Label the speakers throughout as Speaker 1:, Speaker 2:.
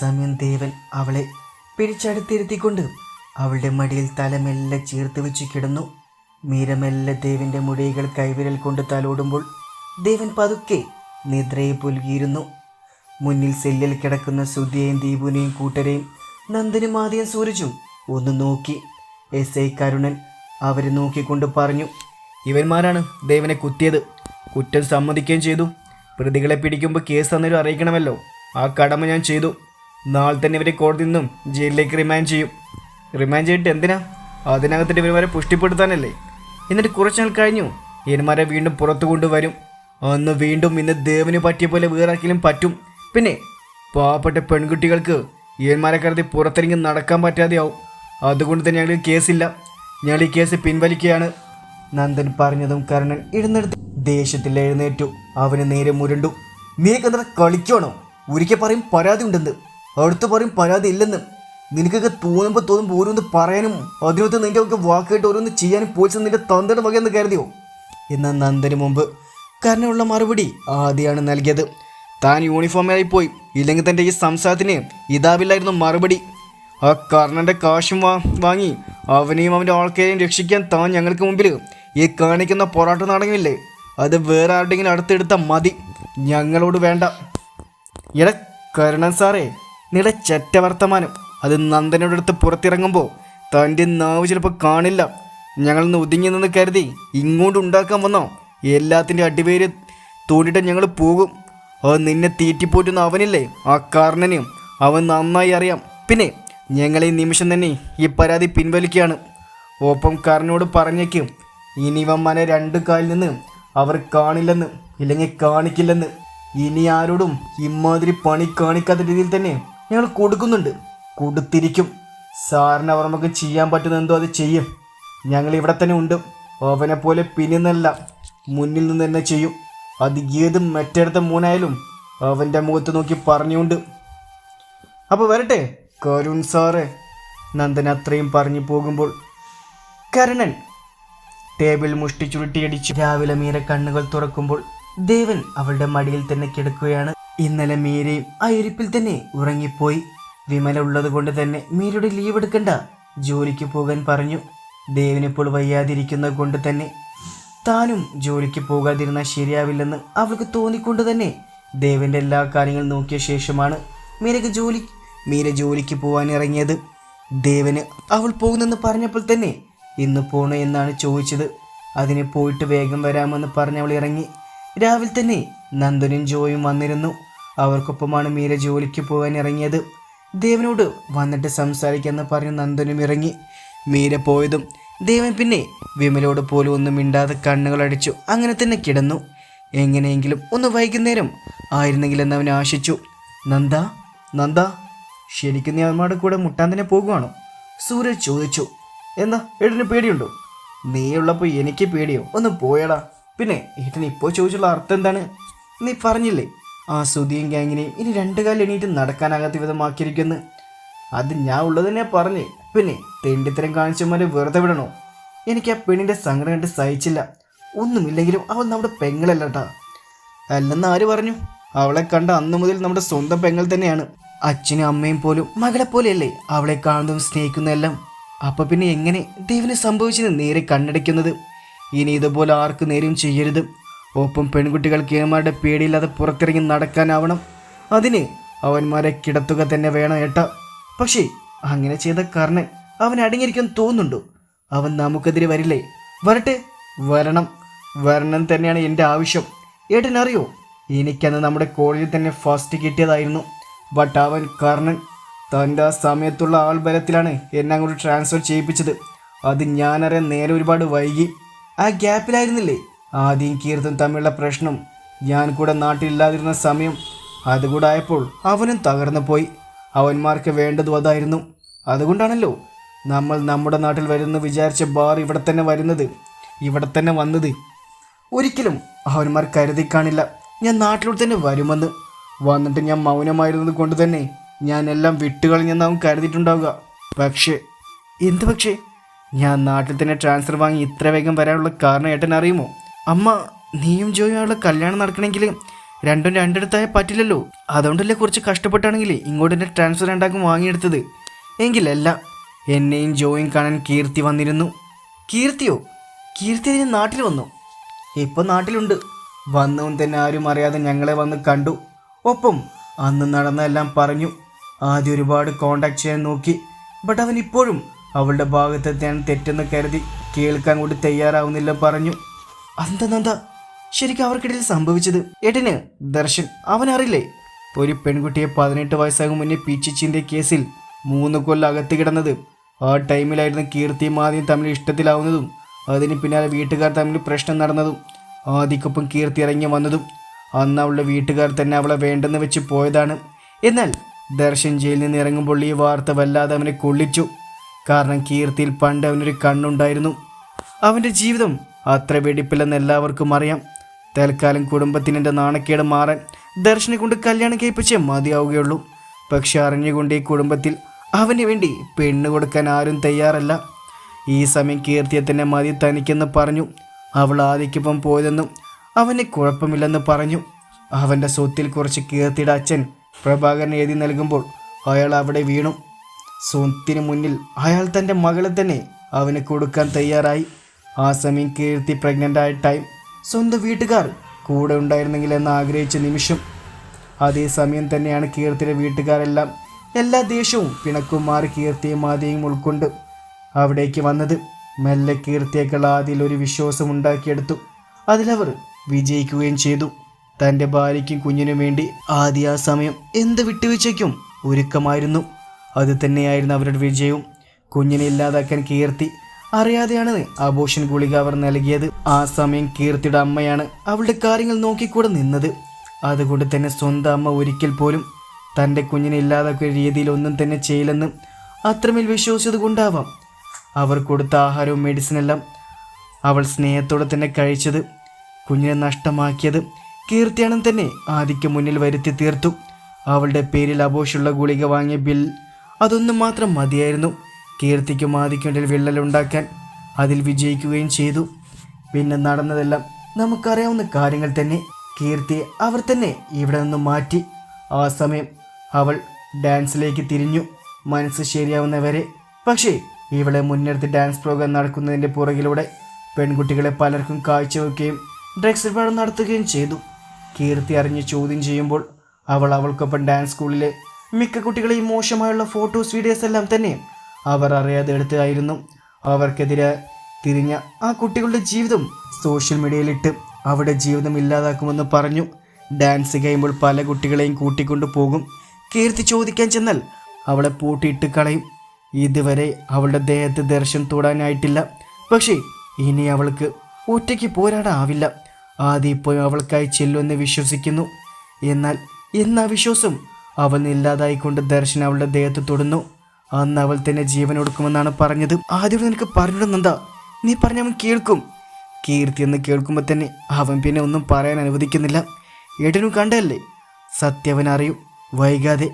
Speaker 1: സമയം ദേവൻ അവളെ പിടിച്ചടുത്തിരുത്തിക്കൊണ്ട് അവളുടെ മടിയിൽ തലമെല്ലാം മെല്ലെ ചേർത്ത് വെച്ച് കിടന്നു. മീരമെല്ലെ ദേവിന്റെ മുടികൾ കൈവിരൽ കൊണ്ട് തലോടുമ്പോൾ ദേവൻ പതുക്കെ നിദ്രയെ പുൽകിയിരുന്നു. മുന്നിൽ സെല്ലിൽ കിടക്കുന്ന സുധിയെയും ദീപുനെയും കൂട്ടരെയും നന്ദനും ആദ്യം സൂരജും ഒന്ന് നോക്കി. എസ് ഐ കരുണൻ അവരെ നോക്കിക്കൊണ്ട് പറഞ്ഞു
Speaker 2: ഇവന്മാരാണ് ദേവനെ കുത്തിയത്. കുറ്റം സമ്മതിക്കുകയും ചെയ്തു. പ്രതികളെ പിടിക്കുമ്പോൾ കേസ് തന്നൊരു അറിയിക്കണമല്ലോ. ആ കടമ ഞാൻ ചെയ്തു. നാളെ തന്നെ ഇവരെ കോടതി നിന്നും ജയിലിലേക്ക് റിമാൻഡ് ചെയ്യും. റിമാൻഡ് ചെയ്തിട്ട് എന്തിനാ? അതിനകത്തിട്ട് ഇവന്മാരെ പുഷ്ടിപ്പെടുത്താനല്ലേ? എന്നിട്ട് കുറച്ച് നാൾ കഴിഞ്ഞു ഇവന്മാരെ വീണ്ടും പുറത്തു കൊണ്ടുവരും. അന്ന് വീണ്ടും ഇന്ന് ദേവന് പറ്റിയ പോലെ വേറെ ആർക്കെങ്കിലും പറ്റും. പിന്നെ പാവപ്പെട്ട പെൺകുട്ടികൾക്ക് ഇവന്മാരെ കരുതി പുറത്തിറങ്ങി നടക്കാൻ പറ്റാതെയാവും. അതുകൊണ്ട് തന്നെ ഞങ്ങൾക്ക് കേസില്ല. ഞങ്ങൾ ഈ കേസ് പിൻവലിക്കുകയാണ്.
Speaker 1: നന്ദൻ പറഞ്ഞതും കർണൻ എഴുന്നേറ്റ്. ദേഷ്യത്തിൽ എഴുന്നേറ്റു. അവന് നേരെ മുരണ്ടു.
Speaker 2: നീക്കെന്താ കളിക്കണോ? ഒരിക്കൽ പറയും പരാതി ഉണ്ടെന്ന്. അടുത്ത് പറയും പരാതി ഇല്ലെന്ന്. നിനക്കൊക്കെ തോന്നുമ്പോൾ തോന്നുമ്പോൾ ഓരോന്ന് പറയാനും അതിനകത്ത് നിന്റെ ഒക്കെ വാക്കായിട്ട് ഓരോന്ന് ചെയ്യാനും പോയിച്ചത് നിന്റെ തന്തയുടെ വകയെന്ന് കരുതിയോ?
Speaker 1: എന്നാൽ നന്ദന് മുമ്പ് കരണമുള്ള മറുപടി ആദ്യമാണ് നൽകിയത്.
Speaker 2: താൻ യൂണിഫോമിലായി പോയി. ഇല്ലെങ്കിൽ തന്റെ ഈ സംസാരത്തിന് ഇതാവില്ലായിരുന്നു മറുപടി. ആ കർണന്റെ കാശും വാ വാങ്ങി അവനെയും അവന്റെ ആൾക്കാരെയും രക്ഷിക്കാൻ താൻ ഞങ്ങൾക്ക് മുമ്പിൽ ഈ കാണിക്കുന്ന പോരാട്ടം നാടകമില്ലേ? അത് വേറെ ആരുടെങ്കിലും അടുത്തെടുത്ത മതി. ഞങ്ങളോട് വേണ്ട. എടാ കരുണൻ സാറേ നിങ്ങളുടെ ചെറ്റ വർത്തമാനം. അത് നന്ദനോട് അടുത്ത് പുറത്തിറങ്ങുമ്പോൾ തന്റെ നാവ് ചിലപ്പോൾ കാണില്ല. ഞങ്ങളൊന്ന് ഒതുങ്ങി നിന്ന് കരുതി ഇങ്ങോട്ട് ഉണ്ടാക്കാൻ വന്നോ? എല്ലാത്തിന്റെ അടിവേര് തോണ്ടിട്ട് ഞങ്ങൾ പോകും. അത് നിന്നെ തീറ്റിപ്പോറ്റുന്ന അവനില്ലേ? ആ കാരണനെയും അവൻ നന്നായി അറിയാം. പിന്നെ ഞങ്ങൾ ഈ നിമിഷം തന്നെ ഈ പരാതി പിൻവലിക്കുകയാണ്. ഒപ്പം കാരനോട് പറഞ്ഞേക്കും ഇനി ഇവന്മാനെ രണ്ട് കാലിൽ നിന്ന് അവർ കാണില്ലെന്ന് ഇല്ലെങ്കിൽ കാണിക്കില്ലെന്ന്. ഇനി ആരോടും ഇമാതിരി പണി കാണിക്കാത്ത രീതിയിൽ തന്നെ ഞങ്ങൾ കൊടുക്കുന്നുണ്ട്. കൊടുത്തിരിക്കും. സാറിന് അവർ നമുക്ക് ചെയ്യാൻ പറ്റുന്ന എന്തോ അത് ചെയ്യും. ഞങ്ങൾ ഇവിടെ തന്നെ ഉണ്ട്. ഓവനെ പോലെ പിന്നിന്നല്ല മുന്നിൽ നിന്ന് തന്നെ ചെയ്യും. അത് ഏത് മറ്റെടുത്ത മൂന്നായാലും അവന്റെ മുഖത്ത് നോക്കി പറഞ്ഞുകൊണ്ട്. അപ്പോൾ വരട്ടെ കരുൺ സാറേ. നന്ദൻ അത്രയും പറഞ്ഞു പോകുമ്പോൾ കരുണൻ ടേബിൾ മുഷ്ടി ചുരുട്ടിയടിച്ച്
Speaker 1: രാവിലെ മീര കണ്ണുകൾ തുറക്കുമ്പോൾ ദേവൻ അവളുടെ മടിയിൽ തന്നെ കിടക്കുകയാണ്. ഇന്നലെ മീരയും ആ ഇരിപ്പിൽ തന്നെ ഉറങ്ങിപ്പോയി. വിമല ഉള്ളത് കൊണ്ട് തന്നെ മീരയുടെ ലീവ് എടുക്കണ്ട. ജോലിക്ക് പോകാൻ പറഞ്ഞു. ദേവിനിപ്പോൾ വയ്യാതിരിക്കുന്നത് കൊണ്ട് തന്നെ. താനും ജോലിക്ക് പോകാതിരുന്നാൽ ശരിയാവില്ലെന്ന് അവൾക്ക് തോന്നിക്കൊണ്ട് തന്നെ ദേവിന്റെ എല്ലാ കാര്യങ്ങളും നോക്കിയ ശേഷമാണ് മീരക്ക് ജോലി മീര ജോലിക്ക് പോകാൻ ഇറങ്ങിയത്. ദേവന് അവൾ പോകുന്നെന്ന് പറഞ്ഞപ്പോൾ തന്നെ ഇന്ന് പോണോ എന്നാണ് ചോദിച്ചത്. അതിന് പോയിട്ട് വേഗം വരാമെന്ന് പറഞ്ഞ് അവൾ ഇറങ്ങി. രാവിലെ തന്നെ നന്ദനും ജോയും വന്നിരുന്നു. അവർക്കൊപ്പമാണ് മീര ജോലിക്ക് പോകാൻ ഇറങ്ങിയത്. ദേവനോട് വന്നിട്ട് സംസാരിക്കാമെന്ന് പറഞ്ഞ് നന്ദനും ഇറങ്ങി. മീര പോയതും ദേവൻ പിന്നെ വിമലോട് പോലും ഒന്നും മിണ്ടാതെ കണ്ണുകളടിച്ചു. അങ്ങനെ തന്നെ കിടന്നു. എങ്ങനെയെങ്കിലും ഒന്ന് വൈകുന്നേരം ആയിരുന്നെങ്കിലെന്ന് അവൻ ആശിച്ചു. നന്ദ നന്ദ ശരിക്കും നീ അവന്മാരുടെ കൂടെ മുട്ടാൻ തന്നെ പോകുവാണോ? സൂരജ് ചോദിച്ചു. എന്താ ഏട്ടന് പേടിയുണ്ടോ? നീ ഉള്ളപ്പോൾ എനിക്ക് പേടിയോ? ഒന്ന് പോയടാ. പിന്നെ ഏട്ടൻ ഇപ്പോൾ ചോദിച്ചുള്ള അർത്ഥം എന്താണ്? നീ പറഞ്ഞില്ലേ ആ സുധിയും ഗാങ്ങിനെ ഇനി രണ്ടു കാലം എണീറ്റ് നടക്കാനാകാത്ത വിധമാക്കിയിരിക്കുന്നു. അത് ഞാൻ ഉള്ളത് തന്നെ പറഞ്ഞേ പിന്നെ തെണ്ടിത്തരം കാണിച്ചമാരെ വെറുതെ വിടണോ? എനിക്ക് ആ പെണ്ണിന്റെ സങ്കടം കണ്ട് സഹിച്ചില്ല. ഒന്നുമില്ലെങ്കിലും അവൾ നമ്മുടെ പെങ്ങളല്ല കേട്ടാ അല്ലെന്ന് ആര് പറഞ്ഞു? അവളെ കണ്ട അന്ന് മുതൽ നമ്മുടെ സ്വന്തം പെങ്ങൾ തന്നെയാണ്. അച്ഛനും അമ്മയും പോലും മകളെ പോലെയല്ലേ അവളെ കാണുന്നതും സ്നേഹിക്കുന്നതെല്ലാം അപ്പം പിന്നെ എങ്ങനെ ദൈവന് സംഭവിച്ചത് നേരെ കണ്ണടയ്ക്കുന്നത്? ഇനി ഇതുപോലെ ആർക്ക് നേരെയും ചെയ്യരുത്. ഒപ്പം പെൺകുട്ടികൾക്ക് ഏമാരുടെ പേടിയില്ലാതെ പുറത്തിറങ്ങി നടക്കാനാവണം. അതിന് അവന്മാരെ കിടത്തുക തന്നെ വേണം ഏട്ടാ. പക്ഷേ അങ്ങനെ ചെയ്ത കർണൻ അവൻ അടങ്ങിയിരിക്കാൻ തോന്നുന്നുണ്ടോ? അവൻ നമുക്കെതിരെ വരില്ലേ? വരട്ടെ. വരണം. വരണം തന്നെയാണ് എന്റെ ആവശ്യം. ഏട്ടൻ അറിയോ? എനിക്കന്ന് നമ്മുടെ കോളേജിൽ തന്നെ ഫസ്റ്റ് കിട്ടിയതായിരുന്നു. ബട്ട് അവൻ കർണൻ. തന്റെ ആ സമയത്തുള്ള ആൾബലത്തിലാണ് എന്നെ അങ്ങോട്ട് ട്രാൻസ്ഫർ ചെയ്യിപ്പിച്ചത്. അത് ഞാനറിയാൻ നേരെ ഒരുപാട് വൈകി. ആ ഗ്യാപ്പിലായിരുന്നില്ലേ ആദ്യം കീർത്തും തമ്മിലുള്ള പ്രശ്നം ഞാൻ കൂടെ നാട്ടിലില്ലാതിരുന്ന സമയം അതുകൂടായപ്പോൾ അവനും തകർന്നു പോയി. അവന്മാർക്ക് വേണ്ടതും അതായിരുന്നു. അതുകൊണ്ടാണല്ലോ നമ്മൾ നമ്മുടെ നാട്ടിൽ വരുന്ന വിചാരിച്ച ബാർ ഇവിടെ തന്നെ വരുന്നത് ഇവിടെ തന്നെ വന്നത്. ഒരിക്കലും അവന്മാർ കരുതി കാണില്ല ഞാൻ നാട്ടിലൂടെ തന്നെ വരുമെന്ന്. വന്നിട്ട് ഞാൻ മൗനമായിരുന്നത് കൊണ്ട് തന്നെ ഞാൻ എല്ലാം വിട്ടുകളഞ്ഞെന്ന് അവൻ കരുതിയിട്ടുണ്ടാവുക. പക്ഷേ എന്ത് പക്ഷേ? ഞാൻ നാട്ടിൽ തന്നെ ട്രാൻസ്ഫർ വാങ്ങി ഇത്ര വേഗം വരാനുള്ള കാരണം ഏട്ടൻ അറിയുമോ അമ്മ നീയും ജോയും അവളെ കല്യാണം നടക്കണമെങ്കിൽ
Speaker 2: രണ്ടും രണ്ടിടത്തായ പറ്റില്ലല്ലോ. അതുകൊണ്ടല്ലേ കുറച്ച് കഷ്ടപ്പെട്ടാണെങ്കിൽ ഇങ്ങോട്ട് എന്റെ ട്രാൻസ്ഫർ രണ്ടാക്കും വാങ്ങിയെടുത്തത്. എങ്കിലല്ല എന്നെയും ജോയും കാണാൻ കീർത്തി വന്നിരുന്നു. കീർത്തിയോ? കീർത്തി അതിന് നാട്ടിൽ വന്നു. ഇപ്പോൾ നാട്ടിലുണ്ട്. വന്നവും തന്നെ ആരും അറിയാതെ ഞങ്ങളെ വന്ന് കണ്ടു. ഒപ്പം അന്ന് നടന്നതെല്ലാം പറഞ്ഞു. ആദ്യം ഒരുപാട് കോണ്ടാക്ട് ചെയ്യാൻ നോക്കി. ബട്ട് അവൻ ഇപ്പോഴും അവളുടെ ഭാഗത്തെത്തിയാണ് തെറ്റെന്ന് കരുതി കേൾക്കാൻ കൂടി തയ്യാറാവുന്നില്ല പറഞ്ഞു. അന്താ ശരിക്കും അവർക്കിടയിൽ സംഭവിച്ചത്? ഏട്ടന് ദർശൻ അവൻ അറിയില്ലേ ഒരു പെൺകുട്ടിയെ പതിനെട്ട് വയസ്സാകും മുന്നേ പീച്ചിച്ചിന്റെ കേസിൽ മൂന്ന് കൊല്ലം അകത്ത് കിടന്നത്. ആ ടൈമിലായിരുന്നു കീർത്തിയും ആദ്യം തമ്മിൽ ഇഷ്ടത്തിലാവുന്നതും അതിന് പിന്നാലെ വീട്ടുകാർ തമ്മിൽ പ്രശ്നം നടന്നതും ആദിക്കൊപ്പം കീർത്തി ഇറങ്ങി വന്നതും. അന്ന് അവളുടെ വീട്ടുകാർ തന്നെ അവളെ വേണ്ടെന്ന് വെച്ച് പോയതാണ്. എന്നാൽ ദർശൻ ജയിലിൽ നിന്ന് ഇറങ്ങുമ്പോൾ ഈ വാർത്ത വല്ലാതെ അവനെ കൊള്ളിച്ചു. കാരണം കീർത്തിയിൽ പണ്ട് അവനൊരു കണ്ണുണ്ടായിരുന്നു. അവന്റെ ജീവിതം അത്ര വെടിപ്പില്ലെന്ന് എല്ലാവർക്കും അറിയാം. തൽക്കാലം കുടുംബത്തിന് എന്റെ നാണക്കേട് മാറാൻ ദർശനെ കൊണ്ട് കല്യാണം കഴിപ്പിച്ചേ മതിയാവുകയുള്ളൂ. പക്ഷെ അറിഞ്ഞുകൊണ്ട് ഈ കുടുംബത്തിൽ അവന് വേണ്ടി പെണ്ണ് കൊടുക്കാൻ ആരും തയ്യാറല്ല. ഈ സമയം കീർത്തിയെ തന്നെ മതി തനിക്കെന്ന് പറഞ്ഞു. അവൾ ആദിക്കൊപ്പം പോയതെന്നും അവന് കുഴപ്പമില്ലെന്ന് പറഞ്ഞു. അവന്റെ സ്വത്തിൽ കുറച്ച് കീർത്തിയുടെ അച്ഛൻ പ്രഭാകരൻ എഴുതി നൽകുമ്പോൾ അയാൾ അവിടെ വീണു. സ്വത്തിന് മുന്നിൽ അയാൾ തന്റെ മകളെ തന്നെ അവന് കൊടുക്കാൻ തയ്യാറായി. ആ സമയം കീർത്തി പ്രഗ്നന്റ് ആയ ടൈം സ്വന്തം വീട്ടുകാർ കൂടെ ഉണ്ടായിരുന്നെങ്കിൽ എന്ന് ആഗ്രഹിച്ച നിമിഷം. അതേസമയം തന്നെയാണ് കീർത്തിയുടെ വീട്ടുകാരെല്ലാം എല്ലാ ദേഷ്യവും പിണക്കും മാറി കീർത്തിയും ആദ്യയും ഉൾക്കൊണ്ട് അവിടേക്ക് വന്നത്. മെല്ലെ കീർത്തിയേക്കാൾ ആദ്യം ഒരു വിശ്വാസം ഉണ്ടാക്കിയെടുത്തു. അതിലവർ വിജയിക്കുകയും ചെയ്തു. തന്റെ ഭാര്യയ്ക്കും കുഞ്ഞിനും വേണ്ടി ആദ്യ ആ സമയം എന്ത് വിട്ടുവീഴ്ചയ്ക്കും ഒരുക്കമായിരുന്നു. അത് തന്നെയായിരുന്നു അവരുടെ വിജയവും. കുഞ്ഞിനെ ഇല്ലാതാക്കാൻ കീർത്തി അറിയാതെയാണ് അബോഷൻ ഗുളിക അവർ നൽകിയത്. ആ സമയം കീർത്തിയുടെ അമ്മയാണ് അവളുടെ കാര്യങ്ങൾ നോക്കിക്കൂടെ നിന്നത്. അതുകൊണ്ട് തന്നെ സ്വന്തം അമ്മ ഒരിക്കൽ പോലും തന്റെ കുഞ്ഞിനെ ഇല്ലാതാക്കിയ രീതിയിൽ ഒന്നും തന്നെ ചെയ്യില്ലെന്ന് അത്രമേൽ വിശ്വസിച്ചത് കൊണ്ടാവാം. അവർ കൊടുത്ത ആഹാരവും മെഡിസിനെല്ലാം അവൾ സ്നേഹത്തോടെ തന്നെ കഴിച്ചത് കുഞ്ഞിനെ നഷ്ടമാക്കിയത് കീർത്തിയാണെന്ന് തന്നെ ആദിക്ക് മുന്നിൽ വരുത്തി തീർത്തു. അവളുടെ പേരിൽ അബോഷുള്ള ഗുളിക വാങ്ങിയ ബിൽ അതൊന്നും മാത്രം മതിയായിരുന്നു. കീർത്തിക്കും ആദിക്കും വിള്ളലുണ്ടാക്കാൻ അതിൽ വിജയിക്കുകയും ചെയ്തു. പിന്നെ നടന്നതെല്ലാം നമുക്കറിയാവുന്ന കാര്യങ്ങൾ തന്നെ. കീർത്തി അവർ തന്നെ ഇവിടെ നിന്ന് മാറ്റി. ആ സമയം അവൾ ഡാൻസിലേക്ക് തിരിഞ്ഞു. മനസ്സ് ശരിയാവുന്നവരെ. പക്ഷേ ഇവളെ മുൻനിർത്തി ഡാൻസ് പ്രോഗ്രാം നടക്കുന്നതിന്റെ പുറകിലൂടെ പെൺകുട്ടികളെ പലർക്കും കാഴ്ചവെക്കുകയും ഡ്രഗ്സ് ഇടപാട് നടത്തുകയും ചെയ്തു. കീർത്തി അറിഞ്ഞ് ചോദ്യം ചെയ്യുമ്പോൾ അവൾ അവൾക്കൊപ്പം ഡാൻസ് സ്കൂളിലെ മിക്ക കുട്ടികളെയും മോശമായുള്ള ഫോട്ടോസ് വീഡിയോസ് എല്ലാം തന്നെ അവർ അറിയാതെ എടുത്തതായിരുന്നു അവർക്കെതിരെ തിരിഞ്ഞ ആ കുട്ടികളുടെ ജീവിതം സോഷ്യൽ മീഡിയയിലിട്ട് അവിടെ ജീവിതം ഇല്ലാതാക്കുമെന്ന് പറഞ്ഞു. ഡാൻസ് കഴിയുമ്പോൾ പല കുട്ടികളെയും കൂട്ടിക്കൊണ്ടു പോകും. കീർത്തി ചോദിക്കാൻ ചെന്നാൽ അവളെ പൂട്ടിയിട്ട് കളയും. ഇതുവരെ അവളുടെ ദേഹത്ത് ദർശനം തൊടാനായിട്ടില്ല. പക്ഷേ ഇനി അവൾക്ക് ഒറ്റയ്ക്ക് പോരാടാവില്ല. ആദ്യം ഇപ്പോൾ അവൾക്കായി ചെല്ലുമെന്ന് വിശ്വസിക്കുന്നു. എന്നാൽ എന്നാ വിശ്വാസം? അവൻ ഇല്ലാതായിക്കൊണ്ട് ദർശൻ അവളുടെ ദേഹത്ത് തൊടുന്നു. അന്ന് അവൾ തന്നെ ജീവൻ കൊടുക്കുമെന്നാണ് പറഞ്ഞത്. ആദ്യം നിനക്ക് പറഞ്ഞിടുന്നെന്താ? നീ പറഞ്ഞ അവൻ കേൾക്കും. കീർത്തി എന്ന് കേൾക്കുമ്പോൾ തന്നെ അവൻ പിന്നെ ഒന്നും പറയാൻ അനുവദിക്കുന്നില്ല. ഏട്ടനും കണ്ടല്ലേ സത്യവൻ അറിയും. വൈകാതെ.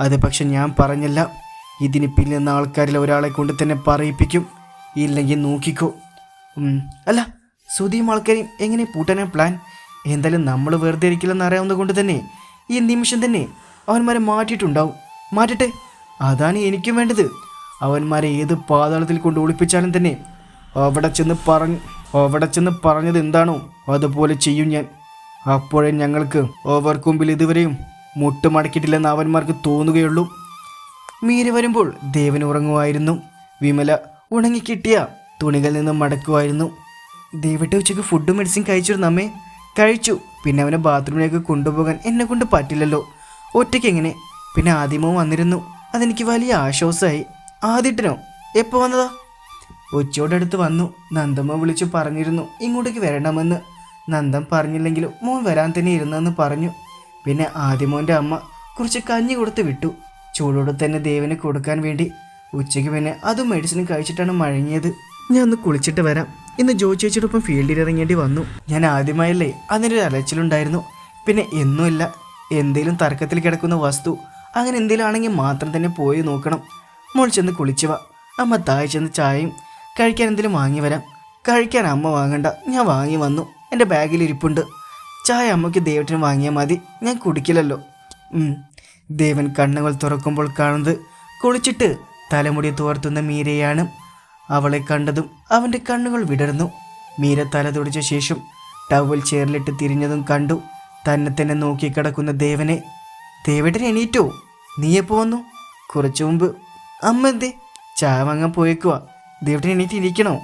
Speaker 2: അത് പക്ഷെ ഞാൻ പറഞ്ഞല്ല. ഇതിന് പിന്നിൽ ആൾക്കാരിൽ ഒരാളെ കൊണ്ട് തന്നെ പറയിപ്പിക്കും. ഇല്ലെങ്കിൽ നോക്കിക്കോ. അല്ല സുധിയും ആൾക്കാരെയും എങ്ങനെ പൂട്ടാനാ പ്ലാൻ എന്തായാലും നമ്മൾ വെറുതെ ഇരിക്കില്ലെന്ന് അറിയാവുന്നത് കൊണ്ട് തന്നെ ഈ നിമിഷം തന്നെ അവന്മാരെ മാറ്റിയിട്ടുണ്ടാവും. മാറ്റട്ടെ? അതാണ് എനിക്കും വേണ്ടത്. അവന്മാരെ ഏത് പാതാളത്തിൽ കൊണ്ട് ഒളിപ്പിച്ചാലും തന്നെ അവിടെ ചെന്ന് പറഞ്ഞ് അവിടെ ചെന്ന് പറഞ്ഞത് എന്താണോ അതുപോലെ ചെയ്യും ഞാൻ. അപ്പോഴേ ഞങ്ങൾക്ക് മുമ്പിൽ ഇതുവരെയും മുട്ടുമടക്കിയിട്ടില്ലെന്ന് അവന്മാർക്ക് തോന്നുകയുള്ളൂ. മീര വരുമ്പോൾ ദേവൻ ഉറങ്ങുമായിരുന്നു. വിമല ഉണങ്ങിക്കിട്ടിയ തുണികളിൽ നിന്നും മടക്കുമായിരുന്നു. ദേവട്ടെ ഉച്ചയ്ക്ക് ഫുഡും മെഡിസിൻ കഴിച്ചിരുന്നു അമ്മേ. കഴിച്ചു. പിന്നെ അവനെ ബാത്റൂമിലേക്ക് കൊണ്ടുപോകാൻ എന്നെ കൊണ്ട് പറ്റില്ലല്ലോ. ഒറ്റയ്ക്ക് എങ്ങനെ? പിന്നെ ആദ്യമോ വന്നിരുന്നു. അതെനിക്ക് വലിയ ആശ്വാസമായി. ആദ്യട്ടിനോ എപ്പോൾ വന്നതാ? ഉച്ചയോടടുത്ത് വന്നു. നന്ദമ്മ വിളിച്ചു പറഞ്ഞിരുന്നു ഇങ്ങോട്ടേക്ക് വരണമെന്ന്. നന്ദം പറഞ്ഞില്ലെങ്കിലും മോൻ വരാൻ തന്നെ ഇരുന്നെന്ന് പറഞ്ഞു. പിന്നെ ആദ്യമോന്റെ അമ്മ കുറച്ച് കഞ്ഞി കൊടുത്ത് വിട്ടു. ചൂടോടെ തന്നെ ദേവന് കൊടുക്കാൻ വേണ്ടി. ഉച്ചയ്ക്ക് പിന്നെ അതും മെഡിസിനും കഴിച്ചിട്ടാണ് മഴങ്ങിയത്. ഞാൻ ഒന്ന് കുളിച്ചിട്ട് വരാം. ഇന്ന് ജോ ചേച്ചിയോടൊപ്പം ഫീൽഡിൽ ഇറങ്ങേണ്ടി വന്നു. ഞാൻ ആദ്യമായല്ലേ അതിനൊരു അലച്ചിലുണ്ടായിരുന്നു. പിന്നെ എന്നുമില്ല. എന്തെങ്കിലും തർക്കത്തിൽ കിടക്കുന്ന വസ്തു അങ്ങനെ എന്തെങ്കിലാണെങ്കിൽ മാത്രം തന്നെ പോയി നോക്കണം. മോൾ ചെന്ന് കുളിച്ചു അമ്മ താഴെ ചെന്ന് ചായയും കഴിക്കാൻ എന്തെങ്കിലും വാങ്ങി വരാം. കഴിക്കാൻ അമ്മ വാങ്ങണ്ട. ഞാൻ വാങ്ങി വന്നു. എന്റെ ബാഗിൽ ഇരിപ്പുണ്ട്.
Speaker 1: ചായ അമ്മയ്ക്ക് ദേവത്തിന് വാങ്ങിയാൽ മതി. ഞാൻ കുടിക്കില്ലല്ലോ. ദേവൻ കണ്ണുകൾ തുറക്കുമ്പോൾ കാണുന്നത് കുളിച്ചിട്ട് തലമുടി തോർത്തുന്ന മീരയാണ് അവളെ കണ്ടതും അവന്റെ കണ്ണുകൾ വിടർന്നു. മീര തല തുടച്ച ശേഷം ടവൽ ചേറിലിട്ട് തിരിഞ്ഞതും കണ്ടു. തന്നെ തന്നെ നോക്കിക്കിടക്കുന്ന ദേവനെ ദേവേട്ടൻ എണീറ്റോ. നീ എപ്പോ വന്നു? കുറച്ചു മുമ്പ്. അമ്മ എന്തേ? ചായ വാങ്ങാൻ പോയേക്കുവാ. ദേവേട്ടൻ എണീറ്റ് ഇരിക്കണോ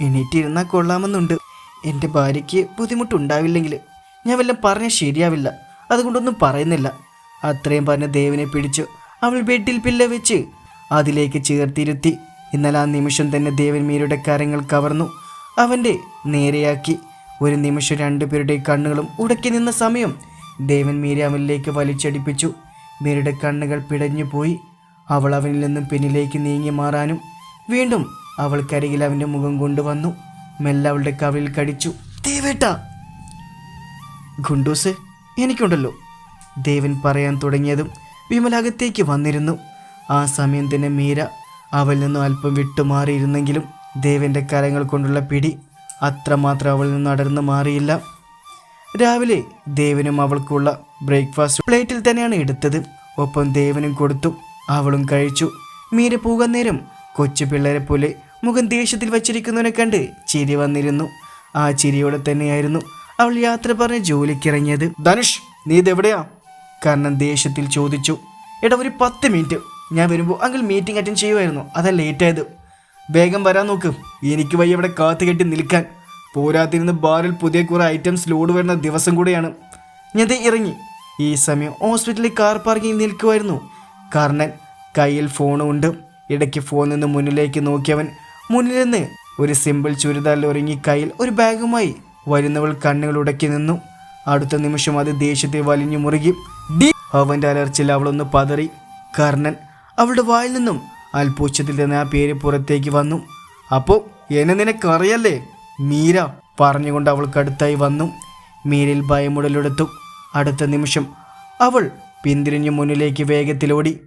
Speaker 1: എണീറ്റിരുന്നാൽ കൊള്ളാമെന്നുണ്ട്. എന്റെ ഭാര്യയ്ക്ക് ബുദ്ധിമുട്ടുണ്ടാവില്ലെങ്കിൽ ഞാൻ വല്ലതും പറഞ്ഞാൽ ശരിയാവില്ല. അതുകൊണ്ടൊന്നും പറയുന്നില്ല. അത്രയും പറഞ്ഞ് ദേവിനെ പിടിച്ചു അവൾ ബെഡിൽ പില്ല വെച്ച് അതിലേക്ക് ചേർത്തിരുത്തി. എന്നാൽ ആ നിമിഷം തന്നെ ദേവൻ മീരയുടെ കരങ്ങൾ കവർന്നു. അവന്റെ നേരെയാക്കി ഒരു നിമിഷം രണ്ടുപേരുടെ കണ്ണുകളും ഉടക്കി നിന്ന സമയം ദേവൻ മീരാമിലേക്ക് വലിച്ചടിപ്പിച്ചു. മീരയുടെ കണ്ണുകൾ പിടഞ്ഞു പോയി അവൾ അവനിൽ നിന്നും പിന്നിലേക്ക് നീങ്ങി മാറാനും വീണ്ടും അവൾക്കരികിൽ അവന്റെ മുഖം കൊണ്ടുവന്നു. മെല്ലെ അവളുടെ കവിളിൽ കടിച്ചു ദേവേട്ട! ഗുണ്ടൂസ് എനിക്കുണ്ടല്ലോ. ദേവൻ പറയാൻ തുടങ്ങിയതും വിമലകത്തേക്ക് വന്നിരുന്നു. ആ സമയം തന്നെ മീര അവളിൽ നിന്നും അല്പം വിട്ടുമാറിയിരുന്നെങ്കിലും ദേവന്റെ കരങ്ങൾ കൊണ്ടുള്ള പിടി അത്രമാത്രം അവളിൽ നിന്ന് അടർന്നു മാറിയില്ല. രാവിലെ ദേവനും അവൾക്കുള്ള ബ്രേക്ക്ഫാസ്റ്റ് പ്ലേറ്റിൽ തന്നെയാണ് എടുത്തത്. ഒപ്പം ദേവനും കൊടുത്തു. അവളും കഴിച്ചു. മീര പോകാൻ നേരം കൊച്ചു പിള്ളേരെ പോലെ മുഖം ദേഷ്യത്തിൽ വച്ചിരിക്കുന്നവനെ കണ്ട് ചിരി വന്നിരുന്നു. ആ ചിരിയോടെ തന്നെയായിരുന്നു അവൾ യാത്ര പറഞ്ഞ് ജോലിക്കിറങ്ങിയത്.
Speaker 2: ധനുഷ് നീ ഇതെവിടെയാ?
Speaker 1: കർണൻ ദേഷ്യത്തിൽ ചോദിച്ചു. എടാ ഒരു പത്ത് മിനിറ്റ്. ഞാൻ വരുമ്പോൾ അങ്കിൾ മീറ്റിംഗ് അറ്റൻഡ് ചെയ്യുമായിരുന്നു അതാ ലേറ്റായത്.
Speaker 2: വേഗം വരാൻ നോക്ക്. എനിക്ക് വയ്യ ഇവിടെ കാത്തു കെട്ടി നിൽക്കാൻ. പോരാത്തിരുന്ന് ബാറിൽ പുതിയ കുറേ ഐറ്റംസ് ലോഡ് വരുന്ന ദിവസം കൂടെയാണ്.
Speaker 1: ഞാൻ ഇറങ്ങി. ഈ സമയം ഹോസ്പിറ്റലിൽ കാർ പാർക്കിംഗ് നിൽക്കുമായിരുന്നു കർണൻ കയ്യിൽ ഫോണും ഉണ്ട്. ഇടയ്ക്ക് ഫോൺ നിന്ന് മുന്നിലേക്ക് നോക്കിയവൻ മുന്നിൽ നിന്ന് ഒരു സിമ്പിൾ ചുരിദാറിൽ ഒരുങ്ങി കയ്യിൽ ഒരു ബാഗുമായി വരുന്നവൾ കണ്ണുകൾ ഉടക്കി നിന്നു. അടുത്ത നിമിഷം അത് ദേഷ്യത്തെ വലിഞ്ഞു മുറുകി. ഡി അവന്റെ അലർച്ചയിൽ അവളൊന്ന് പതറി. കർണൻ അവളുടെ വായിൽ നിന്നും അൽപൂച്ചത്തിൽ തന്നെ ആ പേര് പുറത്തേക്ക് വന്നു.
Speaker 2: അപ്പോൾ എന്നെ നിനക്കറിയല്ലേ?
Speaker 1: മീര പറഞ്ഞുകൊണ്ട് അവൾക്ക് അടുത്തായി വന്നു. മീരയിൽ ഭയമുടലെടുത്തു. അടുത്ത നിമിഷം അവൾ പിന്തിരിഞ്ഞു മുന്നിലേക്ക് വേഗത്തിലോടി.